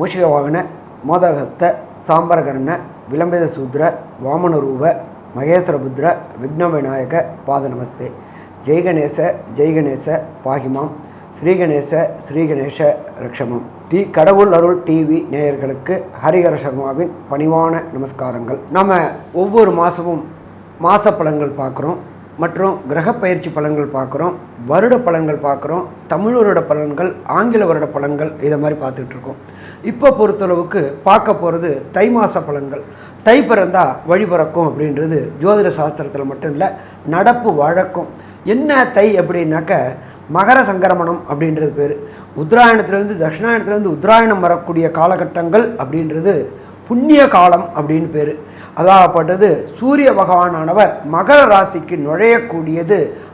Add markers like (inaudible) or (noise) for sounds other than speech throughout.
மூஷிக வாகன மோதகஸ்த சாம்பரகர்ண விளம்பித சூத்ர வாமனரூப மகேஸ்வரபுத்ர விக்ன விநாயக பாத நமஸ்தே ஜெய்கணேச ஜெய்கணேச பாகிமாம். ஸ்ரீகணேச ஸ்ரீகணேச ரக்ஷமம். டி கடவுள் அருள் டிவி நேயர்களுக்கு ஹரிஹர சர்மாவின் பணிவான நமஸ்காரங்கள். நம்ம ஒவ்வொரு மாதமும் மாச பலன்கள் பார்க்குறோம் மற்றும் கிரக பயிற்சி பலன்கள் பார்க்குறோம் வருட பலன்கள் பார்க்குறோம் தமிழ் வருட பலன்கள் ஆங்கில வருட பலன்கள் இதை மாதிரி பார்த்துக்கிட்டு இருக்கோம். இப்போ பொறுத்தளவுக்கு பார்க்க போகிறது தை மாத பலன்கள். தை பிறந்தால் வழி பிறக்கும் அப்படின்றது ஜோதிட சாஸ்திரத்தில் மட்டும் இல்லை நடப்பு வழக்கம். என்ன தை அப்படின்னாக்க மகர சங்கரமணம் அப்படின்றது பேர். உத்தராயணத்துலேருந்து தட்சிணாயணத்துலேருந்து உத்தராயணம் வரக்கூடிய காலகட்டங்கள் அப்படின்றது புண்ணிய காலம் அப்படின்னு பேர். அதாகப்பட்டது சூரிய பகவானானவர் மகர ராசிக்கு நுழையக்கூடியது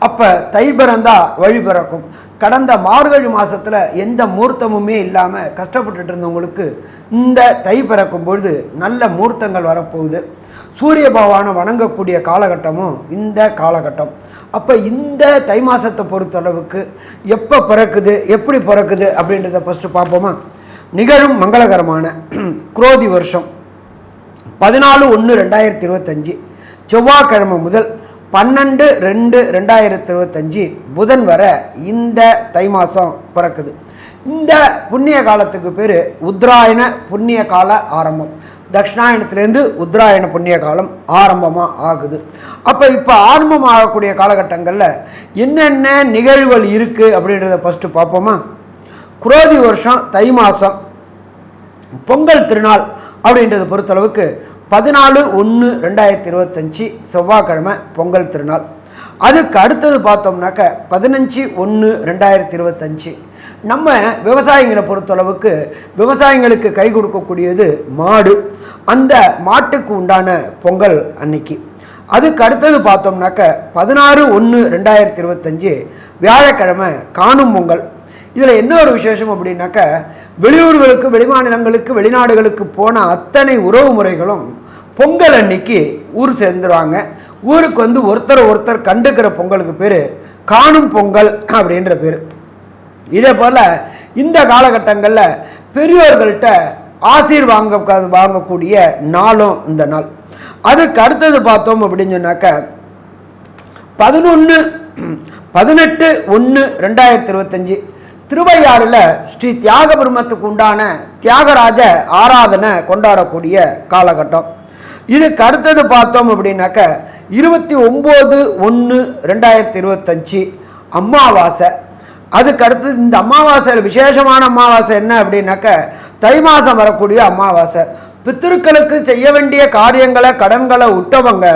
அப்போ தை பிறந்தா வழி பிறக்கும். கடந்த மார்கழி மாதத்தில் எந்த மூர்த்தமுமே இல்லாமல் கஷ்டப்பட்டுட்டு இருந்தவங்களுக்கு இந்த தை பிறக்கும் பொழுது நல்ல மூர்த்தங்கள் வரப்போகுது. சூரிய பகவானை வணங்கக்கூடிய காலகட்டமும் இந்த காலகட்டம். அப்போ இந்த தை மாதத்தை பொறுத்தளவுக்கு எப்போ பிறக்குது எப்படி பிறக்குது அப்படின்றத ஃபஸ்ட்டு பார்ப்போமா? நிகழும் மங்களகரமான (clears throat) குரோதி வருஷம். பதினாலு ஒன்று ரெண்டாயிரத்தி இருபத்தஞ்சி. செவ்வாய்க்கிழமை முதல் பன்னெண்டு ரெண்டு ரெண்டாயிரத்தி இருபத்தஞ்சி புதன் வர இந்த தை மாதம் பிறக்குது. இந்த புண்ணிய காலத்துக்கு பேர் உத்ராயண புண்ணிய கால ஆரம்பம். தட்சிணாயணத்துலேருந்து உத்ராயண புண்ணிய காலம் ஆரம்பமாக ஆகுது. அப்போ இப்போ ஆரம்பம் ஆகக்கூடிய காலகட்டங்களில் என்னென்ன நிகழ்வுகள் இருக்குது அப்படின்றத ஃபஸ்ட்டு பார்ப்போமா? குரோதி வருஷம் தை மாதம் பொங்கல் திருநாள் அப்படின்றத பொறுத்தளவுக்கு பதினாலு ஒன்று ரெண்டாயிரத்தி இருபத்தஞ்சி செவ்வாய்க்கிழமை பொங்கல் திருநாள். அதுக்கு அடுத்தது பார்த்தோம்னாக்க பதினஞ்சு ஒன்று ரெண்டாயிரத்தி இருபத்தஞ்சி. நம்ம விவசாயிகளை பொறுத்தளவுக்கு விவசாயிங்களுக்கு கை கொடுக்கக்கூடியது மாடு. அந்த மாட்டுக்கு உண்டான பொங்கல் அன்னைக்கு. அதுக்கு அடுத்தது பார்த்தோம்னாக்க பதினாறு ஒன்று ரெண்டாயிரத்தி இருபத்தஞ்சி வியாழக்கிழமை காணும் பொங்கல். இதில் என்ன ஒரு விசேஷம் அப்படின்னாக்க வெளியூர்களுக்கு வெளிமாநிலங்களுக்கு வெளிநாடுகளுக்கு போன அத்தனை உறவு முறைகளும் பொங்கல் அன்னைக்கு ஊர் சேர்ந்துருவாங்க. ஊருக்கு வந்து ஒருத்தர் ஒருத்தர் கண்டுக்கிற பொங்கலுக்கு பேர் காணும் பொங்கல் அப்படின்ற பேர். இதே போல் இந்த காலகட்டங்களில் பெரியோர்கள்ட்ட ஆசீர் வாங்க வாங்கக்கூடிய நாளும் இந்த நாள். அதுக்கு அடுத்தது பார்த்தோம் அப்படின்னு சொன்னாக்க பதினொன்று பதினெட்டு ஒன்று ரெண்டாயிரத்தி இருபத்தஞ்சி திருவையாறில் ஸ்ரீ தியாக பிரம்மத்துக்கு உண்டான தியாகராஜ ஆராதனை கொண்டாடக்கூடிய காலகட்டம். இதுக்கு அடுத்தது பார்த்தோம் அப்படின்னாக்க இருபத்தி ஒம்பது ஒன்று ரெண்டாயிரத்தி இருபத்தஞ்சி அமாவாசை அதுக்கு அடுத்தது இந்த அமாவாசையில் விசேஷமான அமாவாசை என்ன அப்படின்னாக்க தை மாதம் வரக்கூடிய அமாவாசை பித்திருக்களுக்கு செய்ய வேண்டிய காரியங்களை கடன்களை விட்டவங்க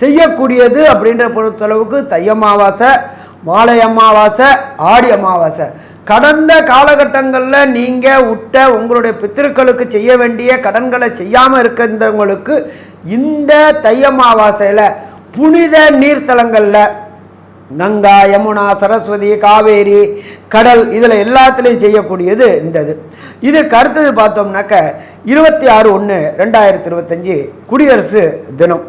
செய்யக்கூடியது அப்படின்ற பொறுத்தளவுக்கு தை அமாவாசை மாலை அமாவாசை ஆடி அமாவாசை கடந்த காலகட்டங்களில் நீங்கள் விட்ட உங்களுடைய பித்திருக்களுக்கு செய்ய வேண்டிய கடன்களை செய்யாமல் இருக்கின்றவங்களுக்கு இந்த தை புனித நீர்த்தலங்களில் கங்கா யமுனா சரஸ்வதி காவேரி கடல் இதில் எல்லாத்துலேயும் செய்யக்கூடியது இந்த இது இதுக்கு அடுத்தது பார்த்தோம்னாக்க இருபத்தி ஆறு ஒன்று ரெண்டாயிரத்தி இருபத்தஞ்சி குடியரசு தினம்.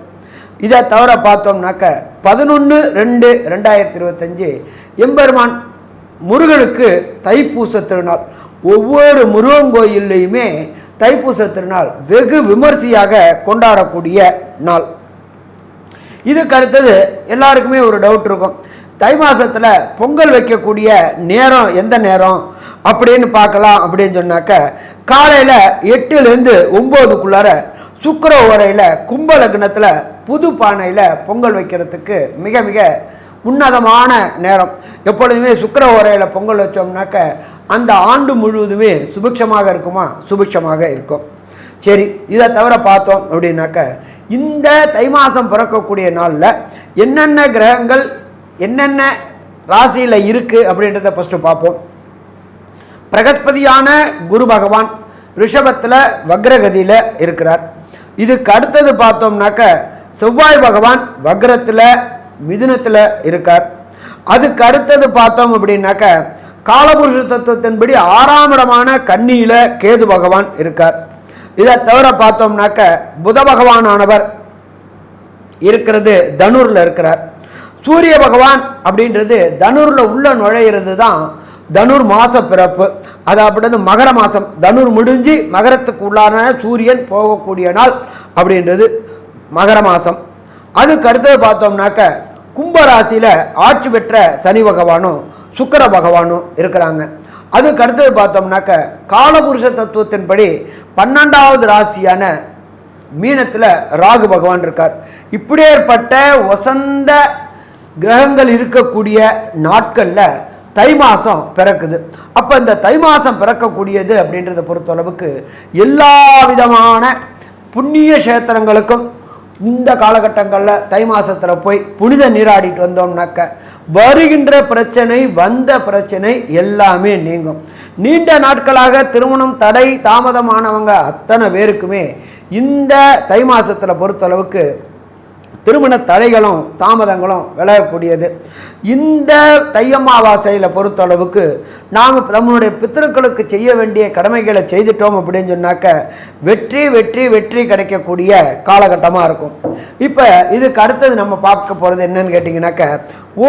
இதை தவிர பார்த்தோம்னாக்க பதினொன்று ரெண்டு ரெண்டாயிரத்தி இருபத்தஞ்சி எம்பெருமான் முருகனுக்கு தைப்பூச திருநாள். ஒவ்வொரு முருகன் கோயில்லையுமே தைப்பூச திருநாள் வெகு விமர்சையாக கொண்டாடக்கூடிய நாள். இதுக்கு அடுத்தது எல்லாருக்குமே ஒரு டவுட் இருக்கும். தை மாதத்தில் பொங்கல் வைக்கக்கூடிய நேரம் எந்த நேரம்? அப்படின்னு பார்க்கலாம் அப்படின்னு சொன்னாக்க காலையில் எட்டுலேருந்து ஒம்போதுக்குள்ளார சுக்கர ஓரையில் கும்ப லக்னத்தில் புது பானையில் பொங்கல் வைக்கிறதுக்கு மிக மிக உன்னதமான நேரம். எப்பொழுதுமே சுக்கர உரையில் பொங்கல் வச்சோம்னாக்க அந்த ஆண்டு முழுவதுமே சுபிக்ஷமாக இருக்குமா? சுபிக்ஷமாக இருக்கும். சரி இதை தவிர பார்த்தோம் அப்படின்னாக்க இந்த தை மாதம் பிறக்கக்கூடிய நாளில் என்னென்ன கிரகங்கள் என்னென்ன ராசியில் இருக்குது அப்படின்றத ஃபஸ்ட்டு பார்ப்போம். பிரகஸ்பதியான குரு பகவான் ரிஷபத்தில் வக்ரகதியில் இருக்கிறார். இதுக்கு அடுத்தது பார்த்தோம்னாக்க செவ்வாய் பகவான் வக்ரத்தில் மிதுனத்தில் இருக்கார். அதுக்கு அடுத்தது பார்த்தோம் அப்படின்னாக்க காலபுருஷ தத்துவத்தின்படி ஆறாம் இடமான கன்னியில் கேது பகவான் இருக்கார். இதை தவிர பார்த்தோம்னாக்க புத பகவானானவர் இருக்கிறது தனுரில் இருக்கிறார். சூரிய பகவான் அப்படின்றது தனுரில் உள்ள நுழையிறது தான் தனுர் மாச பிறப்பு. அது அப்படின்றது மகர மாதம் தனுர் முடிஞ்சு மகரத்துக்கு உள்ளான சூரியன் போகக்கூடிய நாள் அப்படின்றது மகர மாசம். அதுக்கு அடுத்தது பார்த்தோம்னாக்க கும்பராசியில் ஆட்சி பெற்ற சனி பகவானும் சுக்கர பகவானும் இருக்கிறாங்க. அதுக்கு அடுத்தது பார்த்தோம்னாக்க காலபுருஷ தத்துவத்தின்படி பன்னெண்டாவது ராசியான மீனத்தில் ராகு பகவான் இருக்கார். இப்படியேற்பட்ட வசந்த கிரகங்கள் இருக்கக்கூடிய நாட்களில் தை மாதம் பிறக்குது. அப்போ இந்த தை மாதம் பிறக்கக்கூடியது அப்படின்றத பொறுத்தளவுக்கு எல்லா விதமான புண்ணிய கஷேத்திரங்களுக்கும் இந்த காலகட்டங்களில் தை மாதத்தில் போய் புனித நீராடிட்டு வந்தோம்னாக்க வருகின்ற பிரச்சனை வந்த பிரச்சனை எல்லாமே நீங்கும். நீண்ட நாட்களாக திருமணம் தடை தாமதமானவங்க அத்தனை பேருக்குமே இந்த தை மாதத்தில் பொறுத்தளவுக்கு திருமண தடைகளும் தாமதங்களும் விலகக்கூடியது. இந்த தையம்மாவாசையில் பொறுத்தளவுக்கு நாம் நம்மளுடைய பித்திருக்களுக்கு செய்ய வேண்டிய கடமைகளை செய்துட்டோம் அப்படின்னு சொன்னாக்க வெற்றி வெற்றி வெற்றி கிடைக்கக்கூடிய காலகட்டமாக இருக்கும். இப்போ இதுக்கு அடுத்தது நம்ம பார்க்க போகிறது என்னன்னு கேட்டிங்கனாக்க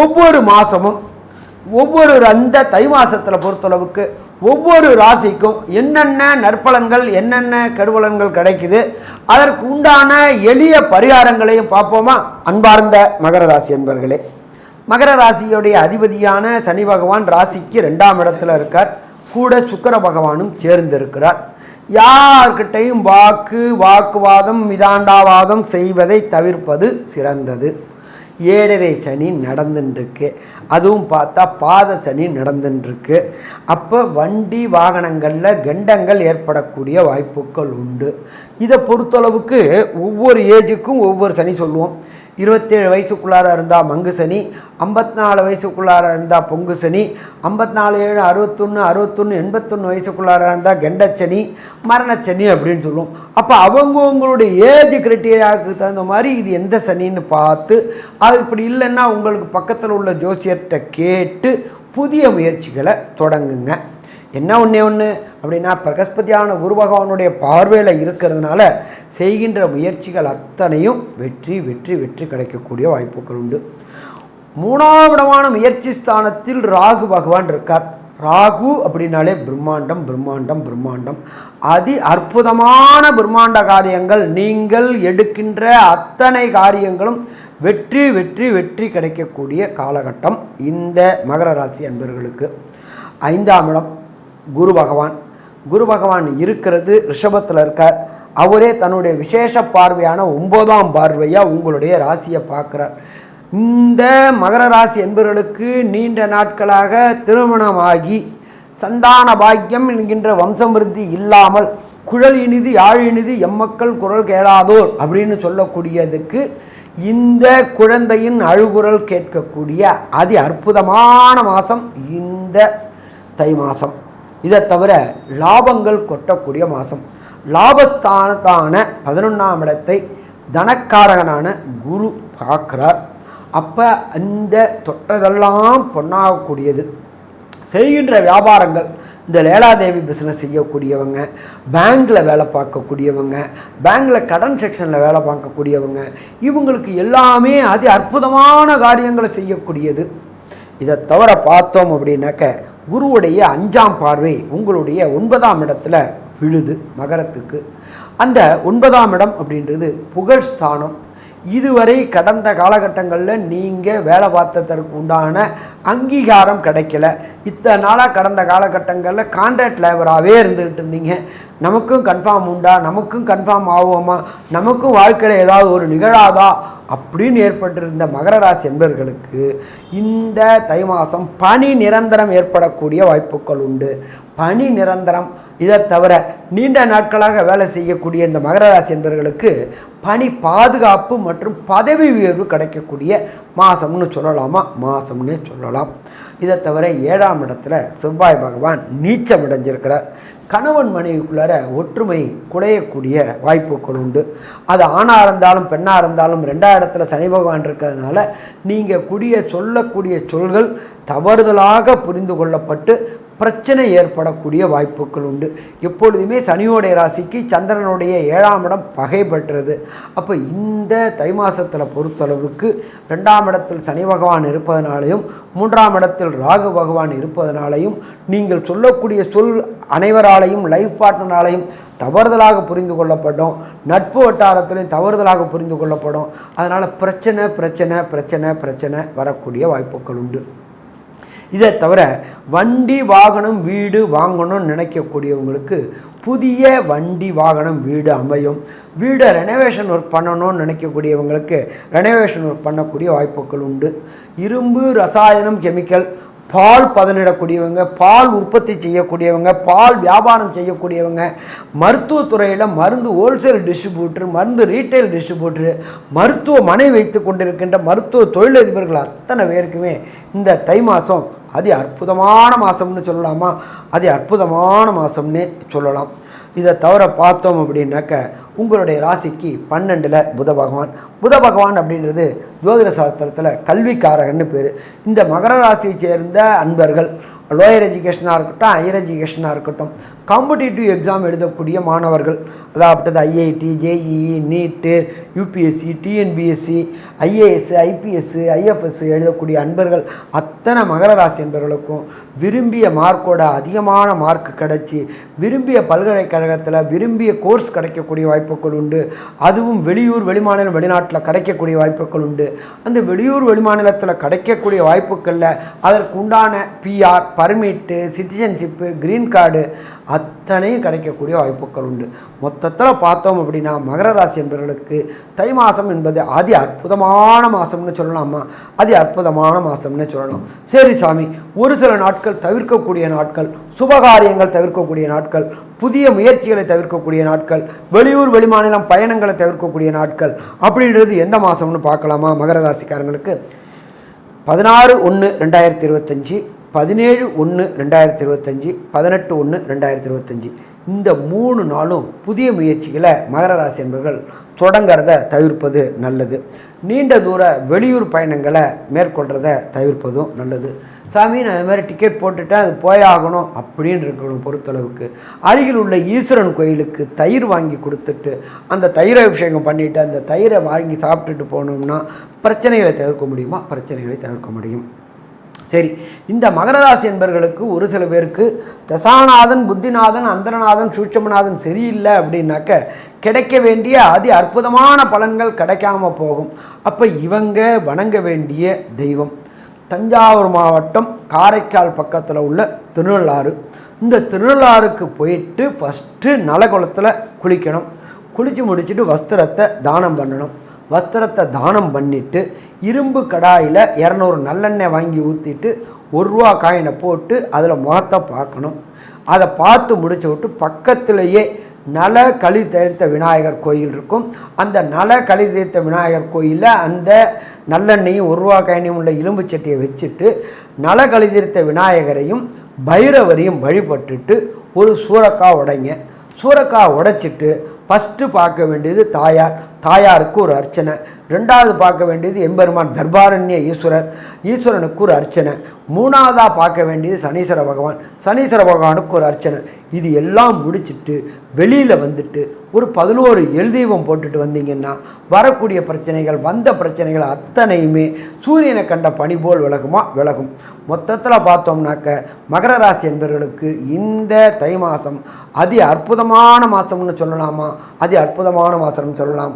ஒவ்வொரு மாதமும் ஒவ்வொரு அந்த தை மாதத்தில் பொறுத்தளவுக்கு ஒவ்வொரு ராசிக்கும் என்னென்ன நற்பலன்கள் என்னென்ன கெடுபலன்கள் கிடைக்குது அதற்கு உண்டான எளிய பரிகாரங்களையும் பார்ப்போமா? அன்பார்ந்த மகர ராசி என்பர்களே மகர ராசியுடைய அதிபதியான சனி பகவான் ராசிக்கு ரெண்டாம் இடத்துல இருக்கார். கூட சுக்கர பகவானும் சேர்ந்திருக்கிறார். யார்கிட்டையும் வாக்கு வாக்குவாதம் மிதாண்டாவாதம் செய்வதை தவிர்ப்பது சிறந்தது. ஏழரை சனி நடந்துட்டுருக்கு அதுவும் பார்த்தா பாத சனி நடந்துட்டுருக்கு அப்போ வண்டி வாகனங்களில் கண்டங்கள் ஏற்படக்கூடிய வாய்ப்புகள் உண்டு. இதை பொறுத்தளவுக்கு ஒவ்வொரு ஏஜுக்கும் ஒவ்வொரு சனி சொல்லுவோம். இருபத்தேழு வயசுக்குள்ளார இருந்தால் மங்கு சனி ஐம்பத்தி நாலு வயசுக்குள்ளார இருந்தால் பொங்கு சனி ஐம்பத்தி நாலு ஏழு அறுபத்தொன்று அறுபத்தொன்று எண்பத்தொன்று வயசுக்குள்ளார இருந்தால் கெண்டச்சனி மரணச்சனி அப்படின்னு சொல்லுவோம் அப்போ அவங்கவுங்களுடைய ஏஜ் கிரைட்டீரியாவுக்கு தகுந்த மாதிரி இது எந்த சனின்னு பார்த்து அது இப்படி இல்லைன்னா உங்களுக்கு பக்கத்தில் உள்ள ஜோசியர்கிட்ட கேட்டு புதிய முயற்சிகளை தொடங்குங்க. என்ன ஒன்றே ஒன்று அப்படின்னா பிரகஸ்பதியான குரு பகவானுடைய பார்வையில் இருக்கிறதுனால செய்கின்ற முயற்சிகள் அத்தனையும் வெற்றி வெற்றி வெற்றி கிடைக்கக்கூடிய வாய்ப்புகள் உண்டு. மூணாவிடமான முயற்சி ஸ்தானத்தில் ராகு பகவான் இருக்கார். ராகு அப்படின்னாலே பிரம்மாண்டம் பிரம்மாண்டம் பிரம்மாண்டம். அதி அற்புதமான பிரம்மாண்ட காரியங்கள் நீங்கள் எடுக்கின்ற அத்தனை காரியங்களும் வெற்றி வெற்றி வெற்றி கிடைக்கக்கூடிய காலகட்டம் இந்த மகர ராசி அன்பர்களுக்கு. ஐந்தாம் இடம் குரு பகவான். குரு பகவான் இருக்கிறது ரிஷபத்தில் இருக்கார். அவரே தன்னுடைய விசேஷ பார்வையான ஒன்பதாம் பார்வையாக உங்களுடைய ராசியை பார்க்குறார். இந்த மகர ராசி என்பவர்களுக்கு நீண்ட நாட்களாக திருமணமாகி சந்தான பாக்கியம் என்கின்ற வம்சமிருத்தி இல்லாமல் குழல் இனிது யாழ் இனிது எம்மக்கள் குரல் கேளாதோர் அப்படின்னு சொல்லக்கூடியதுக்கு இந்த குழந்தையின் அழுகுரல் கேட்கக்கூடிய அதி அற்புதமான மாதம் இந்த தை மாதம். இதை தவிர லாபங்கள் கொட்டக்கூடிய மாதம். லாபஸ்தானத்தான பதினொன்றாம் இடத்தை தனக்காரகனான குரு பார்க்குறார். அப்போ அந்த தொட்டதெல்லாம் பொன்னாகக்கூடியது. செய்கின்ற வியாபாரங்கள் இந்த லேலாதேவி பிஸ்னஸ் செய்யக்கூடியவங்க பேங்க்கில் வேலை பார்க்கக்கூடியவங்க பேங்க்கில் கடன் செக்ஷனில் வேலை பார்க்கக்கூடியவங்க இவங்களுக்கு எல்லாமே அதி அற்புதமான காரியங்களை செய்யக்கூடியது. இதை தவிர பார்த்தோம் அப்படின்னாக்க குருவுடைய அஞ்சாம் பார்வை உங்களுடைய ஒன்பதாம் இடத்துல விழுது மகரத்துக்கு. அந்த ஒன்பதாம் இடம் அப்படின்றது புகழ் ஸ்தானம். இதுவரை கடந்த காலகட்டங்களில் நீங்கள் வேலை பார்த்ததற்கு உண்டான அங்கீகாரம் கிடைக்கல. இத்தனை நாளாக கடந்த காலகட்டங்களில் கான்ட்ராக்ட் லேபராகவே இருந்துக்கிட்டு இருந்தீங்க. நமக்கும் கன்ஃபார்ம் உண்டா? நமக்கும் கன்ஃபார்ம் ஆகுவோமா நமக்கும் வாழ்க்கையில் ஏதாவது ஒரு நிகழாதா? அப்படின்னு ஏற்பட்டிருந்த மகர ராசி என்பர்களுக்கு இந்த தை மாதம் பனி நிரந்தரம் ஏற்படக்கூடிய வாய்ப்புகள் உண்டு. பனி நிரந்தரம் இதை தவிர நீண்ட நாட்களாக வேலை செய்யக்கூடிய இந்த மகர ராசி என்பவர்களுக்கு பணி பாதுகாப்பு மற்றும் பதவி உயர்வு கிடைக்கக்கூடிய மாதம்னு சொல்லலாமா? மாதம்னே சொல்லலாம். இதை தவிர ஏழாம் இடத்துல செவ்வாய் பகவான் நீச்சம் அடைஞ்சிருக்கிறார். கணவன் மனைவிக்குள்ளார ஒற்றுமை குலையக்கூடிய வாய்ப்புகள் உண்டு. அது ஆணாக இருந்தாலும் பெண்ணாக இருந்தாலும் ரெண்டாம் இடத்துல சனி பகவான் இருக்கிறதுனால நீங்கள் கூடிய சொல்லக்கூடிய சொல்கள் தவறுதலாக புரிந்து கொள்ளப்பட்டு பிரச்சனை ஏற்படக்கூடிய வாய்ப்புகள் உண்டு. எப்பொழுதுமே சனியோடைய ராசிக்கு சந்திரனுடைய ஏழாம் இடம் பகை பெற்றது. அப்போ இந்த தை மாதத்தில் பொறுத்தளவுக்கு ரெண்டாம் இடத்தில் சனி பகவான் இருப்பதனாலையும் மூன்றாம் இடத்தில் ராகு பகவான் இருப்பதனாலையும் நீங்கள் சொல்லக்கூடிய சொல் அனைவராலையும் லைஃப் பார்ட்னராலையும் தவறுதலாக புரிந்து கொள்ளப்படும். நட்பு வட்டாரத்திலையும் தவறுதலாக புரிந்து கொள்ளப்படும். அதனால் பிரச்சனை பிரச்சனை பிரச்சனை பிரச்சனை வரக்கூடிய வாய்ப்புகள் உண்டு. இதை தவிர வண்டி வாகனம் வீடு வாங்கணும்னு நினைக்கக்கூடியவங்களுக்கு புதிய வண்டி வாகனம் வீடு அமையும். வீடை ரெனோவேஷன் ஒர்க் பண்ணணும்னு நினைக்கக்கூடியவங்களுக்கு ரெனோவேஷன் ஒர்க் பண்ணக்கூடிய வாய்ப்புகள் உண்டு. இரும்பு ரசாயனம் கெமிக்கல் பால் பதனிடக்கூடியவங்க பால் உற்பத்தி செய்யக்கூடியவங்க பால் வியாபாரம் செய்யக்கூடியவங்க மருத்துவத்துறையில் மருந்து ஹோல்சேல் டிஸ்ட்ரிபியூட்டர் மருந்து ரீட்டைல் டிஸ்ட்ரிபியூட்டர் மருத்துவமனை வைத்து கொண்டிருக்கின்ற மருத்துவ தொழிலதிபர்கள் அத்தனை பேருக்குமே இந்த தை மாதம் அது அற்புதமான மாதம்னு சொல்லலாமா? அது அற்புதமான மாதம்னு சொல்லலாம். இதை தவிர பார்த்தோம் அப்படின்னாக்க உங்களுடைய ராசிக்கு பன்னெண்டில் புத பகவான். புத பகவான் அப்படின்றது ஜோதிட சாஸ்திரத்தில் கல்விக்காரகன்னு பேர். இந்த மகர ராசியை சேர்ந்த அன்பர்கள் லோயர் எஜுகேஷனாக இருக்கட்டும் ஹையர் எஜுகேஷனாக இருக்கட்டும் காம்படிட்டிவ் எக்ஸாம் எழுதக்கூடிய மாணவர்கள் அதாவது IIT JEE NEET UPSC TNPSC IAS IPS IFS எழுதக்கூடிய அன்பர்கள் அத்தனை மகர ராசி அன்பர்களுக்கும் விரும்பிய மார்க்கோட அதிகமான மார்க் கிடச்சி விரும்பிய பல்கலைக்கழகத்தில் விரும்பிய கோர்ஸ் கிடைக்கக்கூடிய வாய்ப்புகள் உண்டு. அதுவும் வெளியூர் வெளிமாநிலம் வெளிநாட்டில் கிடைக்கக்கூடிய வாய்ப்புகள் உண்டு. அந்த வெளியூர் வெளிமாநிலத்தில் கிடைக்கக்கூடிய வாய்ப்புகளில் அதற்கு உண்டான PR permit citizenship green card அத்தனையும் கிடைக்கக்கூடிய வாய்ப்புகள் உண்டு. மொத்தத்தில் பார்த்தோம் அப்படின்னா மகர ராசி என்பவர்களுக்கு தை மாதம் என்பது அதி அற்புதமான மாதம்னு சொல்லலாமா? அதி அற்புதமான மாதம்னு சொல்லலாம். சரி சாமி ஒரு சில நாட்கள் தவிர்க்கக்கூடிய நாட்கள் சுபகாரியங்கள் தவிர்க்கக்கூடிய நாட்கள் புதிய முயற்சிகளை தவிர்க்கக்கூடிய நாட்கள் வெளியூர் வெளிமாநிலம் பயணங்களை தவிர்க்கக்கூடிய நாட்கள் அப்படின்றது எந்த மாதம்னு பார்க்கலாமா மகர ராசிக்காரங்களுக்கு? பதினாறு ஒன்று ரெண்டாயிரத்தி இருபத்தஞ்சி பதினேழு ஒன்று ரெண்டாயிரத்தி இருபத்தஞ்சி பதினெட்டு ஒன்று ரெண்டாயிரத்தி இருபத்தஞ்சி. இந்த மூணு நாளும் புதிய முயற்சிகளை மகர ராசி என்பவர்கள் தொடங்கிறத தவிர்ப்பது நல்லது. நீண்ட தூர வெளியூர் பயணங்களை மேற்கொள்கிறத தவிர்ப்பதும் நல்லது. சாமி நான் இது மாதிரி டிக்கெட் போட்டுட்டேன் அது போயாகணும் அப்படின்னு இருக்கணும் பொறுத்தளவுக்கு. அருகில் உள்ள ஈஸ்வரன் கோயிலுக்கு தயிர் வாங்கி கொடுத்துட்டு அந்த தயிரை அபிஷேகம் பண்ணிவிட்டு அந்த தயிரை வாங்கி சாப்பிட்டுட்டு போனோம்னா பிரச்சனைகளை தவிர்க்க முடியுமா? பிரச்சனைகளை தவிர்க்க முடியும். சரி இந்த மகர ராசி என்பர்களுக்கு ஒரு சில பேருக்கு தசாநாதன் புத்திநாதன் அந்தரநாதன் சூட்சமநாதன் சரியில்லை அப்படின்னாக்க கிடைக்க வேண்டிய அதி அற்புதமான பலன்கள் கிடைக்காம போகும். அப்போ இவங்க வணங்க வேண்டிய தெய்வம். தஞ்சாவூர் மாவட்டம் காரைக்கால் பக்கத்தில் உள்ள திருநள்ளாறு. இந்த திருநள்ளாறுக்கு போயிட்டு ஃபஸ்ட்டு நலகுளத்தில் குளிக்கணும். குளித்து முடிச்சுட்டு வஸ்திரத்தை தானம் பண்ணணும். வஸ்திரத்தை தானம் பண்ணிவிட்டு இரும்பு கடாயில் இரநூறு நல்லெண்ணெய் வாங்கி ஊற்றிட்டு ஒரு ரூபா காயினை போட்டு அதில் முகத்தை பார்க்கணும். அதை பார்த்து முடிச்சு விட்டு பக்கத்திலேயே நல களி தீர்த்த விநாயகர் கோயில் இருக்கும். அந்த நல களி தீர்த்த விநாயகர் கோயிலில் அந்த நல்லெண்ணையும் ஒரு ரூபா காயினையும் உள்ள இரும்பு சட்டியை வச்சுட்டு நல களி தீர்த்த விநாயகரையும் பைரவரையும் வழிபட்டுட்டு ஒரு சூறக்காய் உடைங்க. சூறக்காய் உடைச்சிட்டு ஃபஸ்ட்டு பார்க்க வேண்டியது தாயார். தாயாருக்கு ஒரு அர்ச்சனை. ரெண்டாவது பார்க்க வேண்டியது எம்பெருமான் தர்பாரண்ய ஈஸ்வரர். ஈஸ்வரனுக்கு ஒரு அர்ச்சனை. மூணாவதாக பார்க்க வேண்டியது சனீஸ்வர பகவான். சனீஸ்வர பகவானுக்கு ஒரு அர்ச்சனை. இது எல்லாம் முடிச்சுட்டு வெளியில் வந்துட்டு ஒரு பதினோரு எழுதீபம் போட்டுட்டு வந்தீங்கன்னா வரக்கூடிய பிரச்சனைகள் வந்த பிரச்சனைகள் அத்தனையுமே சூரியனை கண்ட பனி போல் விலகுமா? விலகும். மொத்தத்தில் பார்த்தோம்னாக்க மகர ராசி என்பவர்களுக்கு இந்த தை மாதம் அதி அற்புதமான மாதம்னு சொல்லலாமா? அதி அற்புதமான மாதம்னு சொல்லலாம்.